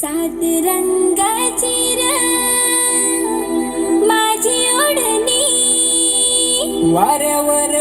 सात रंगाची र माझी ओढणी. वाऱ्यावर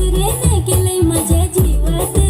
तुझे देखले माझ्या जीवात।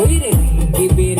শরীরে দিবের